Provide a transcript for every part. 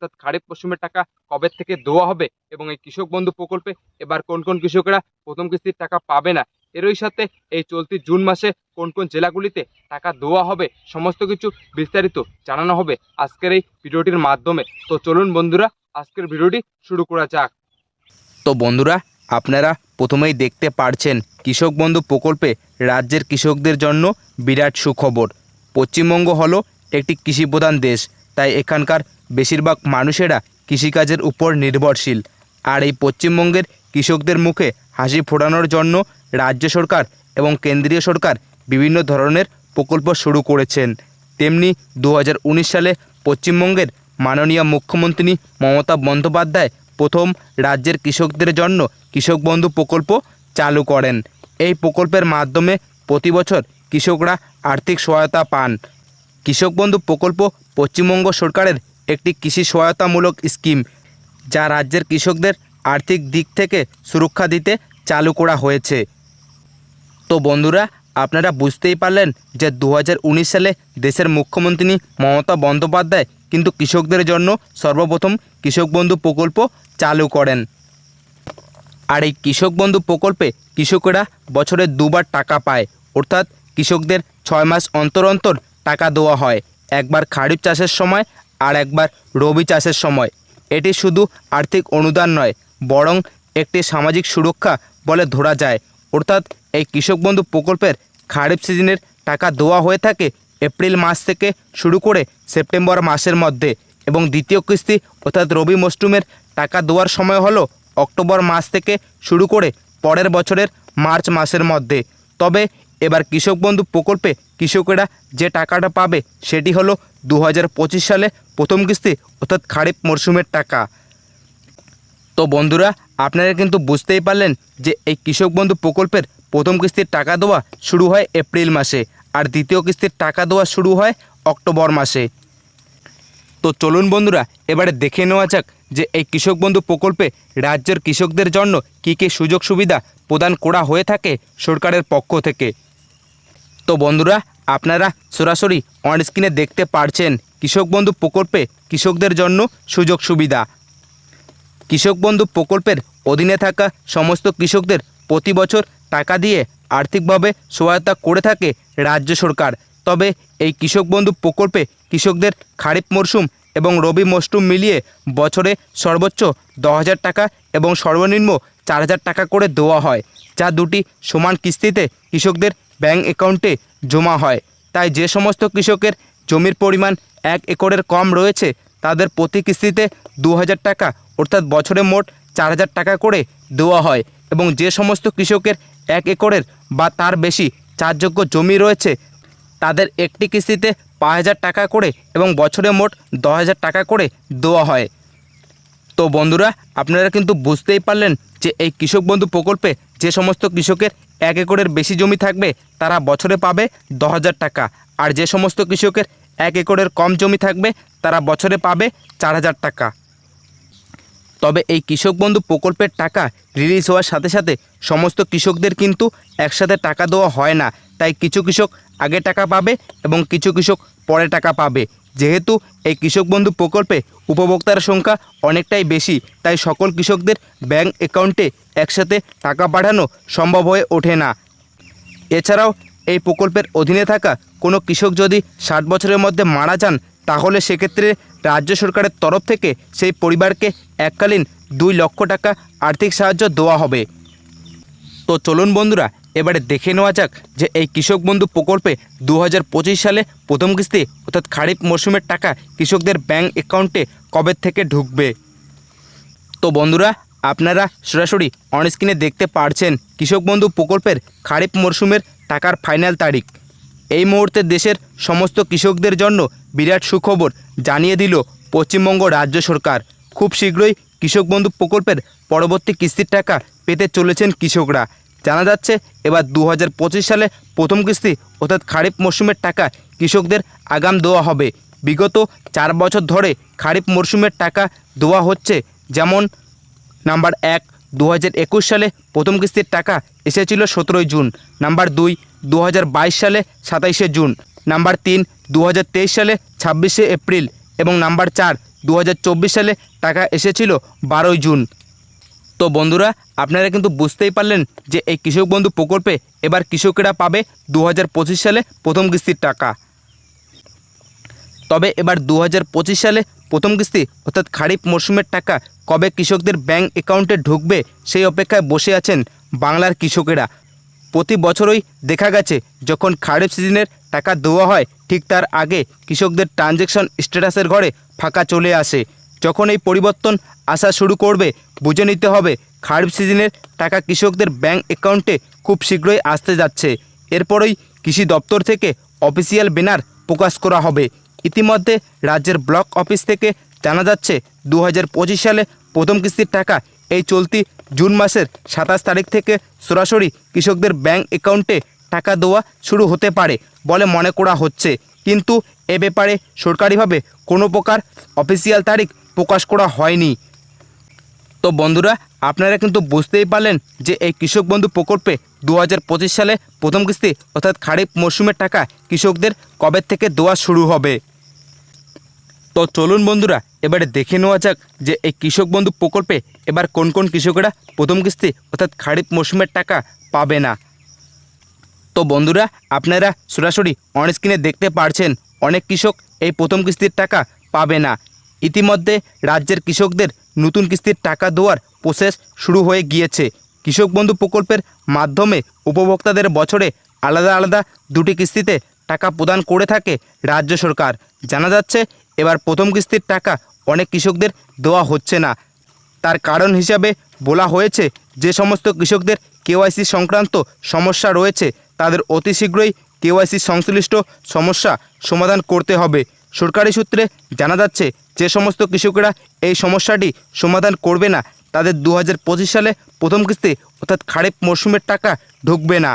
অর্থাৎ খারিফ মৌসুমের টাকা কবে থেকে দেওয়া হবে এবং এই কৃষক বন্ধু প্রকল্পে এবার কোন কোন কৃষকরা প্রথম কিস্তির টাকা পাবে না, এরই সাথে এই চলতি জুন মাসে কোন কোন জেলাগুলিতে টাকা দেওয়া হবে সমস্ত কিছু বিস্তারিত জানানো হবে আজকের এই ভিডিওটির মাধ্যমে। তো চলুন বন্ধুরা, আজকের ভিডিওটি শুরু করা যাক। তো বন্ধুরা, আপনারা প্রথমেই দেখতে পারছেন কৃষক বন্ধু প্রকল্পে রাজ্যের কৃষকদের জন্য বিরাট সুখবর। পশ্চিমবঙ্গ হলো একটি কৃষিপ্রধান দেশ। তাই এখানকার বেশিরভাগ মানুষেরা কৃষিকাজের উপর নির্ভরশীল। আর এই পশ্চিমবঙ্গের কৃষকদের মুখে হাসি ফোটানোর জন্য রাজ্য সরকার এবং কেন্দ্রীয় সরকার বিভিন্ন ধরনের প্রকল্প শুরু করেছেন। তেমনি দু হাজার উনিশ সালে পশ্চিমবঙ্গের মাননীয় মুখ্যমন্ত্রী মমতা বন্দ্যোপাধ্যায় প্রথম রাজ্যের কৃষকদের জন্য কৃষক বন্ধু প্রকল্প চালু করেন। এই প্রকল্পের মাধ্যমে প্রতি বছর কৃষকরা আর্থিক সহায়তা পান। কৃষক বন্ধু প্রকল্প পশ্চিমবঙ্গ সরকারের একটি কৃষি সহায়তামূলক স্কিম, যা রাজ্যের কৃষকদের আর্থিক দিক থেকে সুরক্ষা দিতে চালু করা হয়েছে। তো বন্ধুরা, আপনারা বুঝতেই পারলেন যে দু হাজার উনিশ সালে দেশের মুখ্যমন্ত্রী মমতা বন্দ্যোপাধ্যায় কিন্তু কৃষকদের জন্য সর্বপ্রথম কৃষক বন্ধু প্রকল্প চালু করেন। আর এই কৃষক বন্ধু প্রকল্পে কৃষকেরা বছরে দুবার টাকা পায়, অর্থাৎ কৃষকদের ছয় মাস অন্তর অন্তর টাকা দেওয়া হয়। একবার খারিফ চাষের সময় আর একবার রবি চাষের সময়। এটি শুধু আর্থিক অনুদান নয়, বরং একটি সামাজিক সুরক্ষা বলে ধরা যায়। অর্থাৎ এই কৃষক বন্ধু প্রকল্পের খারিফ সিজনের টাকা দেওয়া হয়ে থাকে এপ্রিল মাস থেকে শুরু করে সেপ্টেম্বর মাসের মধ্যে এবং দ্বিতীয় কিস্তি অর্থাৎ রবি মরশুমের টাকা দেওয়ার সময় হলো অক্টোবর মাস থেকে শুরু করে পরের বছরের মার্চ মাসের মধ্যে। তবে এবার কৃষক বন্ধু প্রকল্পে কৃষকেরা যে টাকাটা পাবে সেটি হলো দু হাজার পঁচিশ সালে প্রথম কিস্তি, অর্থাৎ খারিফ মরশুমের টাকা। তো বন্ধুরা, আপনারা কিন্তু বুঝতেই পারলেন যে এই কৃষক বন্ধু প্রকল্পের প্রথম কিস্তির টাকা দেওয়া শুরু হয় এপ্রিল মাসে আর দ্বিতীয় কিস্তির টাকা দেওয়া শুরু হয় অক্টোবর মাসে। তো চলুন বন্ধুরা, এবারে দেখে নেওয়া যাক যে এই কৃষক বন্ধু প্রকল্পে রাজ্যের কৃষকদের জন্য কী কী সুযোগ সুবিধা প্রদান করা হয়ে থাকে সরকারের পক্ষ থেকে। তো বন্ধুরা, আপনারা সরাসরি অন স্ক্রিনে দেখতে পারছেন কৃষক বন্ধু প্রকল্পে কৃষকদের জন্য সুযোগ সুবিধা। কৃষক বন্ধু প্রকল্পের অধীনে থাকা সমস্ত কৃষকদের প্রতি বছর টাকা দিয়ে আর্থিকভাবে সহায়তা করে থাকে রাজ্য সরকার। তবে এই কৃষক বন্ধু প্রকল্পে কৃষকদের খারিফ মরশুম এবং রবি মরশুম মিলিয়ে বছরে সর্বোচ্চ দশ হাজার টাকা এবং সর্বনিম্ন চার হাজার টাকা করে দেওয়া হয়, যা দুটি সমান কিস্তিতে কৃষকদের ব্যাংক অ্যাকাউন্টে জমা হয়। তাই যে সমস্ত কৃষকের জমির পরিমাণ এক একরের কম রয়েছে, তাদের প্রতি কিস্তিতে দু হাজার টাকা, অর্থাৎ বছরে মোট চার হাজার টাকা করে দেওয়া হয় এবং যে সমস্ত কৃষকের এক একরের বা তার বেশি চারযোগ্য জমি রয়েছে, তাদের একটি কিস্তিতে পাঁচ হাজার টাকা করে এবং বছরে মোট দশ টাকা করে দেওয়া হয়। তো বন্ধুরা, আপনারা কিন্তু বুঝতেই পারলেন যে এই কৃষক বন্ধু প্রকল্পে যে সমস্ত কৃষকের এক একরের বেশি জমি থাকবে, তারা বছরে পাবে দশ টাকা। আর যে সমস্ত কৃষকের এক একরের কম জমি থাকবে, তারা বছরে পাবে চার হাজার টাকা। তবে এই কৃষক বন্ধু প্রকল্পের টাকা রিলিজ হওয়ার সাথে সাথে সমস্ত কৃষকদের কিন্তু একসাথে টাকা দেওয়া হয় না। তাই কিছু কৃষক আগে টাকা পাবে এবং কিছু কৃষক পরে টাকা পাবে। যেহেতু এই কৃষক বন্ধু প্রকল্পে উপভোক্তার সংখ্যা অনেকটাই বেশি, তাই সকল কৃষকদের ব্যাংক অ্যাকাউন্টে একসাথে টাকা পাঠানো সম্ভব হয়ে ওঠে না। এছাড়াও এই প্রকল্পের অধীনে থাকা কোনো কৃষক যদি ষাট বছরের মধ্যে মারা যান, তাহলে সেক্ষেত্রে রাজ্য সরকারের তরফ থেকে সেই পরিবারকে এককালীন দুই লক্ষ টাকা আর্থিক সাহায্য দেওয়া হবে। তো চলুন বন্ধুরা এবারে দেখে নেওয়া যাক যে এই কৃষক বন্ধু প্রকল্পে দু হাজার পঁচিশ সালে প্রথম কিস্তি, অর্থাৎ খারিফ মরশুমের টাকা কৃষকদের ব্যাংক অ্যাকাউন্টে কবে থেকে ঢুকবে? তো বন্ধুরা, আপনারা সরাসরি অনস্ক্রিনে দেখতে পারছেন কৃষক বন্ধু প্রকল্পের খারিফ মরশুমের টাকার ফাইনাল তারিখ। এই মুহূর্তে দেশের সমস্ত কৃষকদের জন্য বিরাট সুখবর জানিয়ে দিল পশ্চিমবঙ্গ রাজ্য সরকার। খুব শীঘ্রই কৃষক বন্ধু প্রকল্পের পরবর্তী কিস্তির টাকা পেতে চলেছেন কৃষকরা। জানা যাচ্ছে এবার দু হাজার পঁচিশ সালে প্রথম কিস্তি অর্থাৎ খারিফ মরশুমের টাকা কৃষকদের আগাম দেওয়া হবে। বিগত চার বছর ধরে খারিফ মরশুমের টাকা দেওয়া হচ্ছে। যেমন নাম্বার এক দু সালে প্রথম কিস্তির টাকা এসেছিল সতেরোই জুন। নাম্বার দুই দু সালে সাতাইশে জুন। নাম্বার তিন দু সালে ছাব্বিশে এপ্রিল। এবং নাম্বার চার দু সালে টাকা এসেছিল বারোই জুন। তো বন্ধুরা, আপনারা কিন্তু বুঝতেই পারলেন যে এই কৃষক বন্ধু প্রকল্পে এবার কৃষকেরা পাবে দু হাজার পঁচিশ সালে প্রথম কিস্তির টাকা। তবে এবার দু হাজার পঁচিশ সালে প্রথম কিস্তি, অর্থাৎ খারিফ মরশুমের টাকা কবে কৃষকদের ব্যাংক অ্যাকাউন্টে ঢুকবে সেই অপেক্ষায় বসে আছেন বাংলার কৃষকেরা। প্রতি বছরই দেখা গেছে, যখন খারিফ সিজনের টাকা দেওয়া হয়, ঠিক তার আগে কৃষকদের ট্রানজ্যাকশন স্ট্যাটাসের ঘরে ফাঁকা চলে আসে। যখন এই পরিবর্তন আসা শুরু করবে, বুঝে নিতে হবে খারিফ সিজনের টাকা কৃষকদের ব্যাংক অ্যাকাউন্টে খুব শীঘ্রই আসতে যাচ্ছে। এরপরই কৃষি দপ্তর থেকে অফিসিয়াল ব্যানার প্রকাশ করা হবে। ইতিমধ্যে রাজ্যের ব্লক অফিস থেকে জানা যাচ্ছে দু হাজার পঁচিশ সালে প্রথম কিস্তির টাকা এই চলতি জুন মাসের সাতাশ তারিখ থেকে সরাসরি কৃষকদের ব্যাংক অ্যাকাউন্টে টাকা দেওয়া শুরু হতে পারে বলে মনে করা হচ্ছে। কিন্তু এ ব্যাপারে সরকারিভাবে কোনো প্রকার অফিসিয়াল তারিখ প্রকাশ করা হয়নি। তো বন্ধুরা, আপনারা কিন্তু বুঝতেই পারলেন যে এই কৃষক বন্ধু প্রকল্পে দু হাজার পঁচিশ সালে প্রথম কিস্তি অর্থাৎ খারিফ মরশুমের টাকা কৃষকদের কবে থেকে দেওয়া শুরু হবে? তো চলুন বন্ধুরা, এবারে দেখে নেওয়া যাক যে এই কৃষক বন্ধু প্রকল্পে এবার কোন কোন কৃষকেরা প্রথম কিস্তি অর্থাৎ খারিফ মরশুমের টাকা পাবে না। তো বন্ধুরা, আপনারা সরাসরি অন স্ক্রিনে দেখতে পারছেন, অনেক কৃষক এই প্রথম কিস্তির টাকা পাবে না। ইতিমধ্যে রাজ্যের কৃষকদের নতুন কিস্তির টাকা দেওয়ার প্রসেস শুরু হয়ে গিয়েছে। কৃষক বন্ধু প্রকল্পের মাধ্যমে উপভোক্তাদের বছরে আলাদা আলাদা দুটি কিস্তিতে টাকা প্রদান করে থাকে রাজ্য সরকার। জানা যাচ্ছে, এবার প্রথম কিস্তির টাকা অনেক কৃষকদের দেওয়া হচ্ছে না। তার কারণ হিসাবে বলা হয়েছে, যে সমস্ত কৃষকদের কেওয়াইসি সংক্রান্ত সমস্যা রয়েছে, তাদের অতি শীঘ্রই কেওয়াইসি সংশ্লিষ্ট সমস্যা সমাধান করতে হবে। সরকারি সূত্রে জানা যাচ্ছে, যে সমস্ত কৃষকেরা এই সমস্যাটি সমাধান করবে না, তাদের দু হাজার পঁচিশ সালে প্রথম কিস্তি অর্থাৎ খারিফ মরশুমের টাকা ঢুকবে না।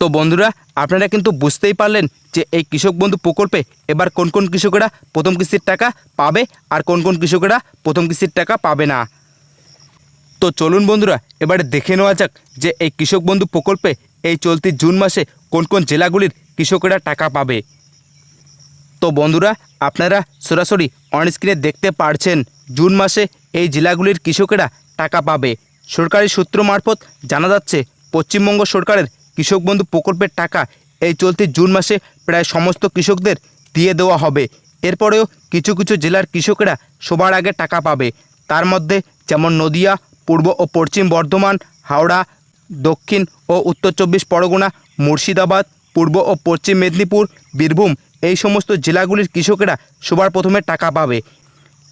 তো বন্ধুরা, আপনারা কিন্তু বুঝতেই পারলেন যে এই কৃষক বন্ধু প্রকল্পে এবার কোন কোন কৃষকেরা প্রথম কিস্তির টাকা পাবে আর কোন কোন কৃষকেরা প্রথম কিস্তির টাকা পাবে না। তো চলুন বন্ধুরা, এবারে দেখে নেওয়া যাক যে এই কৃষক বন্ধু প্রকল্পে এই চলতি জুন মাসে কোন কোন জেলাগুলির কৃষকেরা টাকা পাবে। তো বন্ধুরা, আপনারা সরাসরি অন স্ক্রিনে দেখতে পারছেন, জুন মাসে এই জেলাগুলির কৃষকেরা টাকা পাবে। সরকারি সূত্র মারফত জানা যাচ্ছে, পশ্চিমবঙ্গ সরকারের কৃষক বন্ধু প্রকল্পের টাকা এই চলতি জুন মাসে প্রায় সমস্ত কৃষকদের দিয়ে দেওয়া হবে। এরপরেও কিছু কিছু জেলার কৃষকেরা সবার আগে টাকা পাবে। তার মধ্যে যেমন নদিয়া, পূর্ব ও পশ্চিম বর্ধমান, হাওড়া, দক্ষিণ ও উত্তর চব্বিশ পরগনা, মুর্শিদাবাদ পূর্ব ও পশ্চিম মেদিনীপুর, বীরভূম এই সমস্ত জেলাগুলির কৃষকেরা সবার প্রথমে টাকা পাবে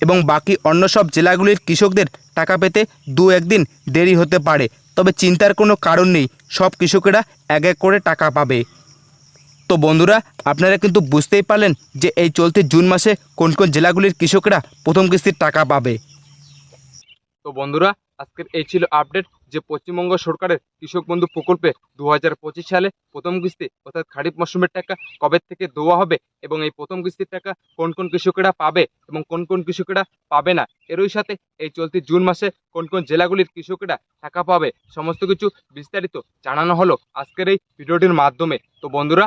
এবং বাকি অন্য সব জেলাগুলির কৃষকদের টাকা পেতে দু একদিন দেরি হতে পারে। তবে চিন্তার কোনো কারণ নেই, সব কৃষকেরা এক এক করে টাকা পাবে। তো বন্ধুরা, আপনারা কিন্তু বুঝতেই পারলেন যে এই চলতি জুন মাসে কোন কোন জেলাগুলির কৃষকরা প্রথম কিস্তির টাকা পাবে। তো বন্ধুরা, আজকের এই ছিল আপডেট। যে পশ্চিমবঙ্গ সরকারের কৃষক বন্ধু প্রকল্পে দু হাজার পঁচিশ সালে প্রথম কিস্তি অর্থাৎ খারিফ মৌসুমের টাকা কবে থেকে দেওয়া হবে এবং এই প্রথম কিস্তির টাকা কোন কোন কৃষকেরা পাবে এবং কোন কোন কৃষকেরা পাবে না? এরই সাথে এই চলতি জুন মাসে কোন কোন জেলাগুলির কৃষকেরা টাকা পাবে? সমস্ত কিছু বিস্তারিত জানানো হলো আজকের এই ভিডিওটির মাধ্যমে। তো বন্ধুরা